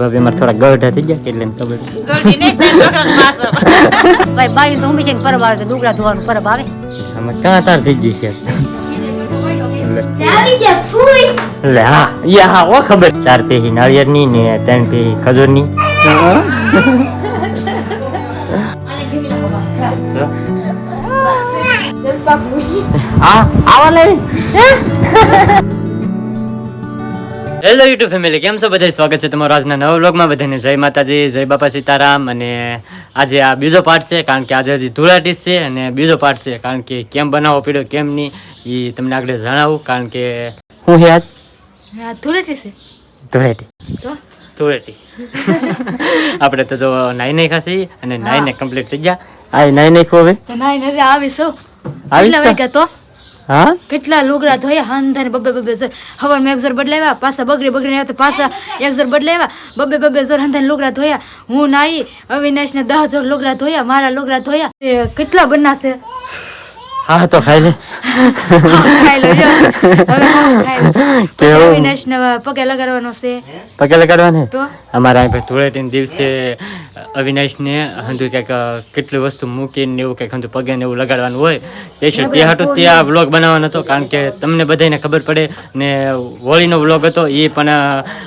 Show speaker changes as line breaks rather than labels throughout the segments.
ભાભી અમારે થોડા ગઢા થઈ ગયા એટલે એમ ખબર.
ભાઈ બાયું તો ઉમી છે પરબ આવે ડુગરા ધોવાનું પરબ આવે.
અમે ક્યાં તાર થઈ ગઈ છે? લે હા એ હા ઓ ખબર. ચાર પેહી નાળિયેરની ને ત્રણ પેહી ખજૂરની આ આવા લે હેલો યુટ્યુબ ફેમિલી કેમ છો? બધા સ્વાગત છે તમારું આજના નવા વ્લોગમાં બધાને જય માતાજી જય બાપા સીતારામ. અને આજે આ બીજો પાર્ટ છે કારણ કે આજે ધૂળાટી છે. અને બીજો પાર્ટ છે કારણ કે કેમ બનાવવો પડ્યો કેમ નહીં એ તમને આગળ જણાવું કારણ કે હું હે આજ?
ધૂળેટી છે.
ધૂળેટી
તો?
ધૂળેટી આપણે તો જો નાઈ નાઈ ખાસી અને નાઈને કમ્પ્લીટ થઈ ગયા. આ નાઈ નાખ્યું હવે?
નાઈ નાઈ આવીશું આવી તો?
હા?
કેટલા લુગડા ધોયા? હાંધાને બબે બબે જોર હવાર મેં એકઝર બદલાવ્યા, પાછા બગડી બગડીને આવ્યા પાછા એકઝર બદલાવ્યા. બબે બબે જોર હાંધાને લુગડા ધોયા. હું નાઈ અવિનાશ ને દહ જોર લુગડા ધોયા, મારા લુગડા ધોયા. કેટલા બનાશે?
હા તો ખાઈ લે.
ખાઈ લો જો. હવે હું ખાઈ લઉં. પછી અવિનાશ ને પગે લગાડવાનો છે.
પગે લગાડવાને?
તો?
અમારા અહીં ભાઈ ધૂળેટીના દિવસે અવિનાશને હંધુ ક્યાંક કેટલી વસ્તુ મૂકીને ને એવું કંઈક હંધુ પગે ને એવું લગાડવાનું હોય. સ્પેશિયલ તે હાટું ત્યાં વ્લોગ બનાવવાનો હતો કારણ કે તમને બધાને ખબર પડે ને હોળીનો વ્લોગ હતો એ પણ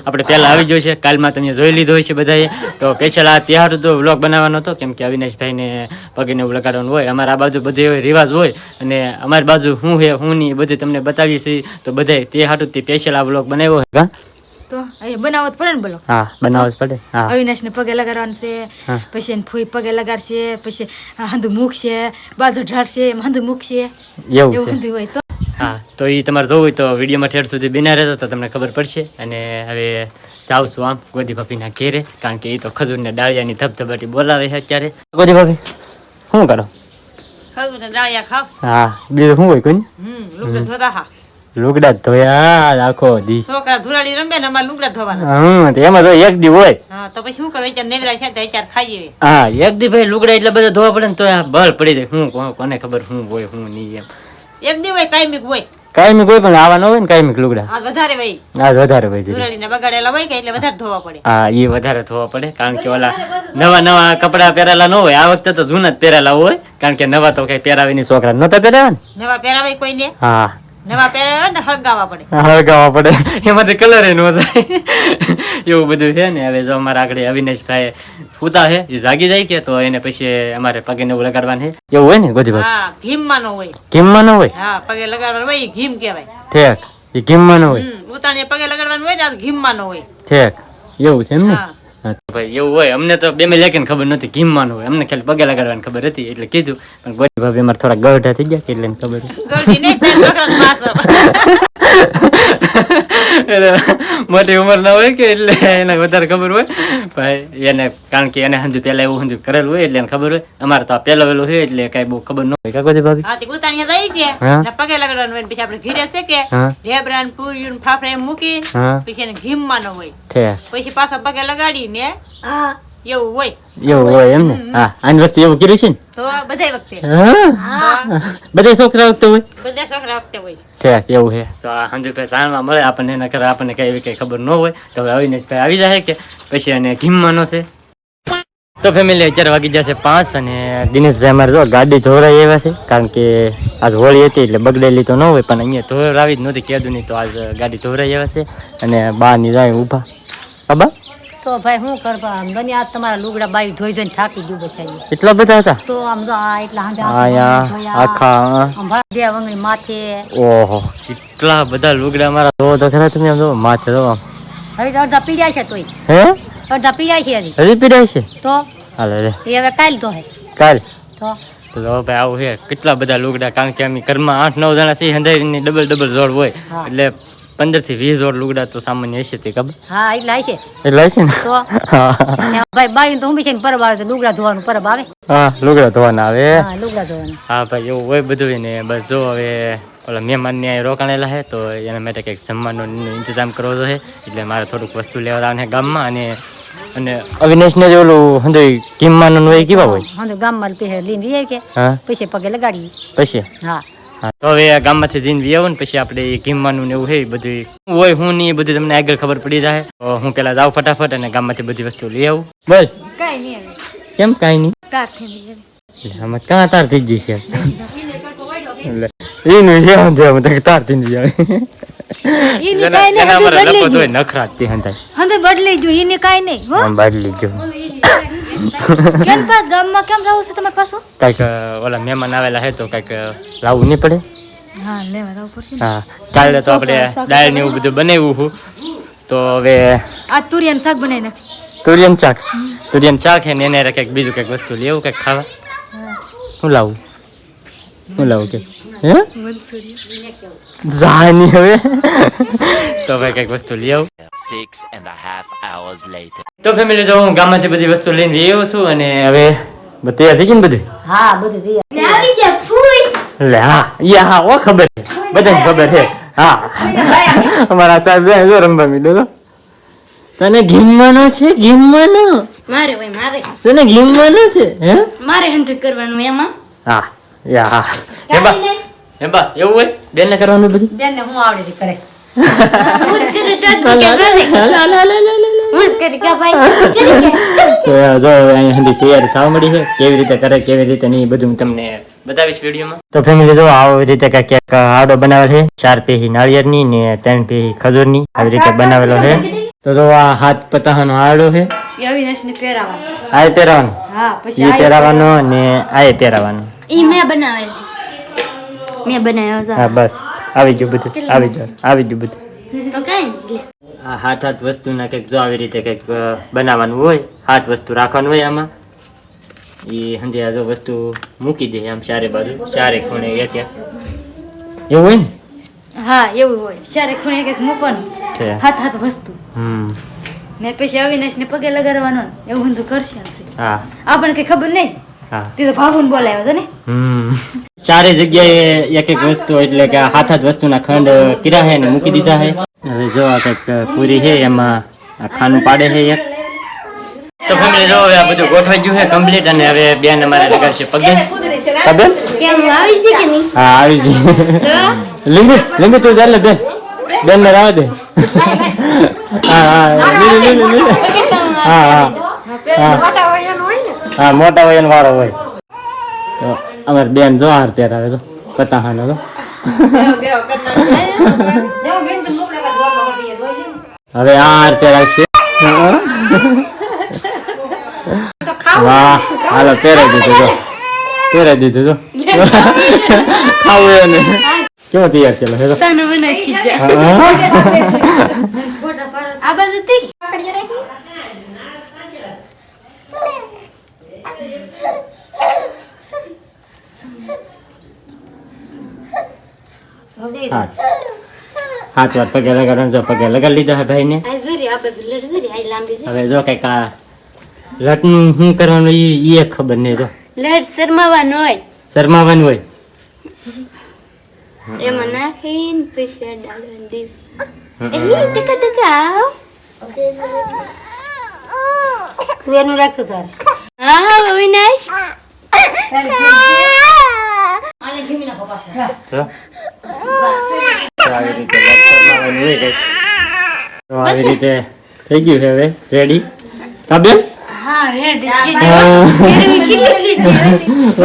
આપણે પહેલાં આવી ગયો છે કાલમાં તમે જોઈ લીધો હોય છે બધાએ. તો સ્પેશિયલ આ તે હાટું તો વ્લોગ બનાવવાનો હતો કેમ કે અવિનાશભાઈને પગે ને એવું લગાડવાનું હોય. અમારા આ બાજુ બધે રિવાજ હોય અને અમારી બાજુ હું હે હું નહીં બધું તમને બતાવી છે તો બધાય તે હાટું તે સ્પેશિયલ આ બ્લોગ બનાવ્યો છે
તો બનાવવો પડે ને બોલો
હા બનાવત પડે હા.
અવિનાશ ને પગે લગાડવાનું છે પછી એને ફૂઈ પગે લગાડશે પછી હંધુ મૂકશે બાજુ ઢાળશે એમ હંધુ મૂકશે.
એવું
એવું હંધુ હોય તો.
હા તો એ તમારે જોવું હોય તો વિડીયોમાં ઠેર સુધી બિના રહેતો તો તમને ખબર પડશે. અને હવે જાઉં છું આમ ગોદી ભાભીના ઘેરે કારણ કે એ તો ખજૂરને ડાળિયાની ધબધબાટી બોલાવે છે અત્યારે. ગોદી ભાભી શું કરો? હા બીજું શું હોય કોઈ
લુગડા હા.
ધોયા આખો દી.
છોકરા ધુરાડી રમે ને અમારે લુગડા ધોવાના.
હમ તો એમાં તો એક દી હોય.
હા તો પછી શું કરે અત્યારે નેવરા છે તો અત્યારે ખાઈએ.
હા એક દી ભાઈ લુગડા એટલે બધા ધોવા પડે ને તો આ બળ પડી જાય. હું કોને ખબર હું હોય હું નહીં એમ.
એક દી હોય કાયમિક હોય.
કાયમિક હોય પણ આવા ન હોય ને કાયમિક લુગડા.
આ વધારે ભાઈ
આ વધારે છે.
ધુરાડીને બગાડેલા હોય કે એટલે વધારે ધોવા પડે?
હા એ વધારે ધોવા પડે કારણ કે ઓલા નવા નવા કપડા પહેરેલા ન હોય. આ વખતે તો જૂના જ પહેરેલા હોય. કારણ કે નવા તો કઈ પહેરાવીની છોકરા નતા પહેરાવે ને?
નવા પહેરાવે કોઈને?
હા.
નવા પહેરાવા ને હળગાવવા પડે.
હળગાવવા પડે. એમાંથી કલર એ નો જાય. એવું બધું છે ને. હવે જો અમારા આગળ અવિનાશભાઈ ઉતા છે એ જાગી જાય કે તો એને પછી અમારે પગે ને એવું લગાડવાનું છે. એવું હોય ને ગોધીભાઈ
હા ઘીમમાં નો હોય.
કિમમાં ન હોય?
હા પગે લગાડવાનું હોય ઘીમ કહેવાય.
ઠેક. એ કિમમાં નો હોય.
ઉતાણીએ પગે લગાડવાનું હોય ને ઘીમમાં નો હોય.
ઠેક. એવું છે એમ ને?
હા.
હા, તો ભાઈ એવું હોય. અમને તો બે મેં લેકીને ખબર નથી ઘીમવાનું હોય. અમને ખાલી પગે લગાડવાની ખબર હતી એટલે કીધું. પણ ગોરી ભાભી અમારે થોડા ગઢા થઈ ગયા કે એટલે ખબર એટલે મોટી ઉંમર ના હોય કે એટલે એને વધારે ખબર હોય. ભાઈ એને કારણ કે એને હંધુ પહેલા એવું હંધુ કરેલું હોય એટલે એને ખબર હોય. અમારે તો આ પહેલો વેલું હોય એટલે કઈ બહુ ખબર ન હોય. કાકો ભાભી?
હા તે ઉતાણીએ જઈ કે ને પગે લગાડવાનું હોય પછી આપણે ઘીરે છે કે
હા.
ઢેબરા ને પૂર્યું ફાફડા એમ મૂકી પછી એને ઘીમમાં નો હોય. પછી પાછા પગે લગાડીને
હા.
એવું હોય.
એવું હોય એમ ને? હા આની વખતે એવું કર્યું છે ને?
તો બધા વખતે.
બધા છોકરા વખતે હોય?
બધા છોકરા વખતે હોય.
ઠેક એવું છે તો આ જાણવા મળે આપણને એના કરે આપણને કઈ એવી કઈ ખબર ન હોય. તો હવે અવિનાશ ભાઈ આવી જાય કે પછી એને ઘીમવાનો છે. તો ફેમિલી અત્યારે વાગી જશે પાંચ અને દિનેશભાઈ અમારે જો ગાડી ધોરાઈ આવ્યા છે કારણ કે આજ હોળી હતી એટલે બગડેલી તો ન હોય પણ અહીંયા ધોવરાવી જ નહોતી કેદુની નહીં તો આજ ગાડી ધોરાઈ આવ્યા છે અને બા ની જાય ઊભા. બાબા?
તો ભાઈ શું કરવા આમ આજ તમારા લુગડા બાઈ ધોઈ ધોઈને થાકી ગયું બસાઈ
એટલા બધા હતા?
તો આમ તો આ એટલા હાંડા
આયા આખા
ભરા વંગણી માથે.
ઓહો કેટલા બધા લુગડા મારા તો ખરા તમે આમ તો માથે જો આમ.
હવે તો અડધા પીડાય છે તોય.
હે?
અડધા પીડાય છે હજી.
હજી પીડ્યા છે?
તો?
હાલે રે
એ હવે કાલ તો હે
કાલ?
તો?
તો ભાઈ આવું છે કેટલા બધા લુગડા કારણ કે અમે ઘરમાં આઠ નવ જણા છીએ હંધાઈની ડબલ ડબલ જોડ હોય. એટલે પંદરથી વીસ જોડ લુગડા તો સામાન્ય હશે તે ખબર?
હા એટલે હશે.
એટલે હશે ને?
તો? ભાઈ બાઈ તો છે પરબ આવે છે લુગડા ધોવાનું પરબ આવે?
હા લુગડા ધોવાના આવે.
હા લુગડા ધોવાના.
હા ભાઈ એવું હોય બધું ને બસ જો હવે ઓલા મહેમાનને અહીં રોકાણેલા છે તો એના માટે કંઈક જમવાનો ઇંતજામ કરવો જોઈએ. એટલે મારે થોડુંક વસ્તુ લેવા આવવાનું છે ગામમાં અને અને અવિનાશને ને ઓલું હંધોઈ કિમમાનું હોય કેવા હોય?
હા તો ગામમાં પે લઈને જઈએ કે?
હા.
પૈસે પગે લગાડીએ.
પૈસે
હા.
હા તો હવે ગામમાંથી જઈને વી આવું ને પછી આપણે ઘીમવાનું ને એવું હે બધું હોય હું નહીં બધું તમને આગળ ખબર પડી જાય. હું પેલા જાઉં ફટાફટ અને ગામમાંથી બધી વસ્તુ લઈ આવું. બોલ. કેમ કાઈ નહીં?
તાર થઈ
આમાં તાર થઈ ગઈ છે? એનું આમ છે, તાર થઈ આવે
એની નહીં
નખરા તે
એને કાંઈ નહીં હો.
આમ જો
કેમ પા ગામમાં કેમ જવું છે તમારે પાછું?
કાંઈક ઓલા મહેમાન આવેલા હે તો કાંઈક લાવવું નહીં પડે?
હા લેવા જવું પડશે
હા કાલે તો આપણે દાળ ને એવું બધું બનાવ્યું હું. તો હવે
આ તુરિયાનું શાક બનાવી નાખ.
તુરિયન શાક? તુરિયન શાક હે ને એને કંઈક બીજું કંઈક વસ્તુ લેવું કંઈક ખાવા? શું લાવું. શું લાવું કે? હે? જાની હવે. તો ભાઈ કંઈક વસ્તુ લઈ આવું.
Six and half half hours
તો ફેમિલી જો હું ગામમાંથી બધી વસ્તુ લઈને જઈ આવ્યો છું અને હવે તૈયાર થઈ ગઈ ને બધું?
હા બધું તૈયાર.
આવી જા ફૂઈ
એટલે હા યા હા ઓ ખબર છે. બધાને ખબર છે. હા. અમારા સાહેબ જાય જો રમવા મીડો તો તને ગીમવાનો છે ગીમવાનો
મારે ભાઈ મારે.
તને ગીમવાનો છે હે?
મારે હંત કરવાનું એમાં.
હા. યા હેબા હેબા એવું હોય? બેન કરવાનું બધું?
બેન ને હું આવડે કરે
કેવી રીતે કરે કેવી રીતે નહીં બધું તમને બતાવીશ વિડીયોમાં. તો ફેમિલી જો આવી રીતે એક આડો બનાવે છે. ચાર પેહી નાળિયેરની ને ત્રણ પેહી ખજૂરની. આવી રીતે બનાવેલો છે. તો જો આ હાથ પતાહાનો આડો છે. આ પહેરાવાનો.
હા પછી
પહેરાવાનો ને આ પહેરાવાનો.
ઈ મેં બનાવેલ. મેં બનાવ્યો છે.
હા બસ. આવી ગયું બધું. આવી ગયું. આવી ગયું બધું.
તો કઈ
આ હાથ હાથ વસ્તુના કંઈક જો આવી રીતે કંઈક બનાવવાનું હોય હાથ વસ્તુ રાખવાનું હોય આમાં એ હંધે આ જો વસ્તુ મૂકી દે આમ ચારે બાજુ ચારે ખૂણે એક એક. એવું હોય ને?
હા એવું હોય. ચારે ખૂણે કંઈક મૂકવાનું. હાથ હાથ વસ્તુ.
હમ.
ને પછી અવિનાશને પગે લગાડવાનો એવું બધું કરશે આપણે
હા.
આપણને કઈ ખબર નહીં. તે તો ભાભુને બોલાયો હતો ને?
હમ. ચારે જગ્યાએ એક એક વસ્તુ એટલે કે હાથ હાથ વસ્તુના ખંડ કર્યા હે ને મૂકી દીધા હે હવે જો આ કંઈક પૂરી છે એમાં આ ખાનું પાડે છે એક. તો ફેમિલી જો હવે આ બધું ગોઠવાઈ ગયું છે કમ્પ્લીટ અને હવે બેન અમારે લગાડશે પગે. ખબર
કેમ આવી જ કે નહીં?
હા આવી ગઈ. લીંબુ લીંબુ તો ચાલે બેન. બેન ને રાવા દે. હા હા. લીંબુ. હા. હા હા મોટા હોય એનો વારો હોય. તો અમારે બેન જો હાર ત્યારે આવે તો પતાહાનો તો. હવે આ હાર ત્યારે આવશે વાહ હાલો તેરે દીધું જો. તેરે દીધું જો. ખાવું એને કેવો તૈયાર છે હેલો.
સાનો બનાવી ખીજા આ બાજુ તી.
હા. હાથ વાત પગે લગાડવાનું જો પગે લગાડી લીધો હે ભાઈને. હવે જો કંઈક આ લટનું શું કરવાનું ઈ એ ખબર નહીં જો.
લટ શરમાવાનું હોય.
શરમાવાનું હોય.
એમાં નાખીને પૈસા ડાળવાનું દીવ એ ટકા ટકા
તું એનું રાખતું તારે.
હા અવિનાશ
તો આવી રીતે આવી રીતે થઈ ગયું છે હવે. રેડી
હા રેડી
હા.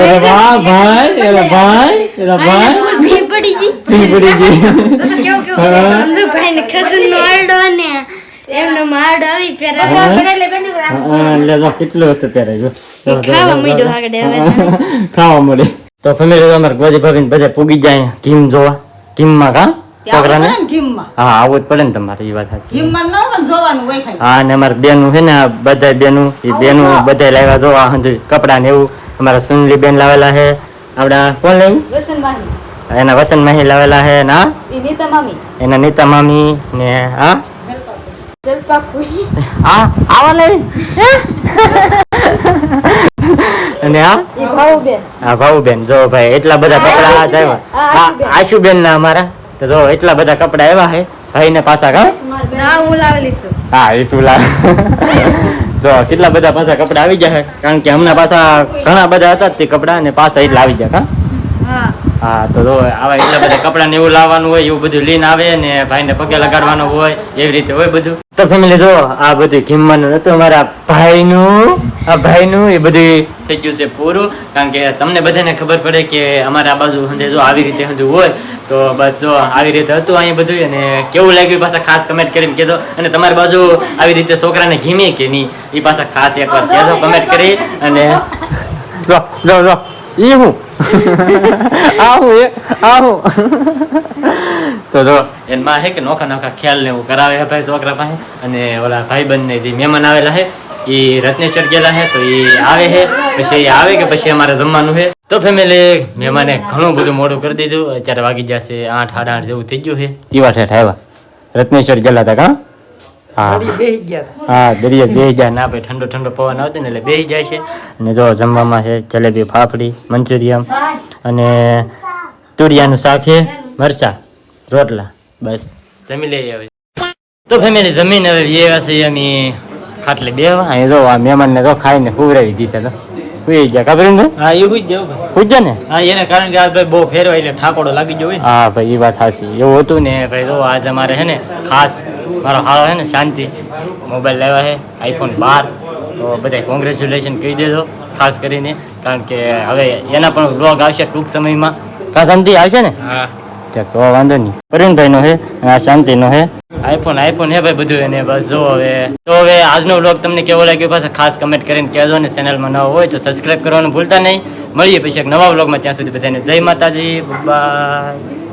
અરે વાહ ભાઈ એલા ભાઈ એલા ભાઈ
ભી પડી જી
પીપળી જી
તો તો કેવું કેવું? અંદર ભાઈ ને ખજૂર નો આરડો ને એમનો મારડો આવી પેરા
હા, લે જો કેટલું વસ્તુ પહેરાય. જો જો, જો,
ખાવા
જો,
માંડ્યો
જો.
આગળ હવે.
ખાવા મળે તો ફેમિલી અમારે ગોજી ભાભી બધા પૂગી જાય કિમ જોવા. કિમમાં કા? છોકરાને? હા આવવું જ પડે ને તમારે એ વાત સાચી. હા ને અમારે બેનું છે ને આ બધા બેનું એ બેનું બધા લાવ્યા જોવા હંધુ કપડા ને એવું. અમારા સુનલી બેન લાવેલા છે. આપડા કોણ લાવ્યું? એના વસન માહી લાવેલા છે ના એના નીતા મામી ને હા?
જલપા
આ આવા લાવી. અને આ? હા ભાઉબેન. જો ભાઈ એટલા બધા કપડા હાથ આવ્યા. હા આશુબેન. ના અમારા. તો જો એટલા બધા કપડા આવ્યા હે ભાઈ ને પાછા કા
ના હું લાવેલી છું.
હા એ તું લા જો કેટલા બધા પાછા કપડા આવી ગયા છે? કારણ કે હમણાં પાછા ઘણા બધા હતા તે કપડા ને પાછા એટલા આવી ગયા કા
હા.
હા તો જો આવા એટલા બધા કપડા ને એવું લાવવાનું હોય એવું બધું લઈને આવે ને ભાઈ ને પગે લગાડવાનું હોય એવી રીતે હોય બધું. તો ફેમિલી જો આ બધું કિંમતનું નતું અમારા ભાઈનું. આ ભાઈનું એ બધું થઈ ગયું છે પૂરું કારણ કે તમને બધાને ખબર પડે કે અમારે આ બાજુ હંધે જો આવી રીતે હંધું હોય તો બસ જો આવી રીતે હતું અહીં બધું અને કેવું લાગ્યું એ પાછા ખાસ કમેન્ટ કરીને કહેજો. અને તમારી બાજુ આવી રીતે છોકરાને ઘીમે કે નહીં એ પાછા ખાસ એકવાર કહેજો કમેન્ટ કરી અને જો જો જો ઈ હું? આ એ હું? તો જો. એમાં હે કે નોખા નોખા ખ્યાલ ને એવું કરાવે છે ભાઈ છોકરા પાસે? અને ઓલા ભાઈબંધ ને જે મહેમાન આવેલા છે એ રત્નેશ્વર ગયેલા છે તો એ આવે છે પછી એ આવે કે પછી અમારે જમવાનું છે તો ફેમિલી મહેમાને ઘણું બધું મોડું કરી દીધું. અત્યારે વાગી જશે આઠ સાડા આઠ જેવું થઈ ગયું છે કેવા ઠેઠ આવ્યા રત્નેશ્વર ગયેલા હતા કા? હા. હા દરિયા બે જાય ના ભાઈ ઠંડો ઠંડો પવન આવતો ને એટલે બેસી જાય છે. અને જો જમવામાં છે જલેબી ફાફડી મંચુરિયમ અને તુરિયાનું શાક છે મરચા રોટલા. બસ જમી લઈએ હવે. તો ફેમિલી જમીન હવે વ્યવા છે અમે ખાટલે બે અહીં જો આ મહેમાનને તો ખાઈને હુવરાવી દીધા તો. હુઈ ગયા ખબર ને
હા એ હુઈ ગયો
હુઈ ગયા ને?
હા એને કારણ કે આ ભાઈ બહુ ફેરવાય એટલે ઠાકોડો લાગી ગયો હોય
હા ભાઈ એ વાત સાચી એવું હતું ને ભાઈ જો આજે અમારે છે ને ખાસ મારો હાળો છે ને શાંતિ. મોબાઈલ લેવા છે આઈફોન બાર. તો બધા કોંગ્રેચ્યુલેશન કહી દેજો ખાસ કરીને. કારણ કે હવે એના પણ બ્લોગ આવશે ટૂંક સમયમાં. કા શાંતિ આવશે ને?
હા.
ઠીક તો વાંધો નહીં. પ્રવીણભાઈનો છે અને આ શાંતિનો છે. આઈફોન આઈફોન હે ભાઈ બધું એને. બસ જો હવે, તો હવે આજનો વ્લોગ તમને કેવો લાગ્યો પાછા ખાસ કમેન્ટ કરીને કહેજો ને ચેનલમાં નવો હોય તો સબસ્ક્રાઈબ કરવાનું ભૂલતા નહીં. મળીએ પછી એક નવા વ્લોગમાં ત્યાં સુધી બધાને જય માતાજી બાય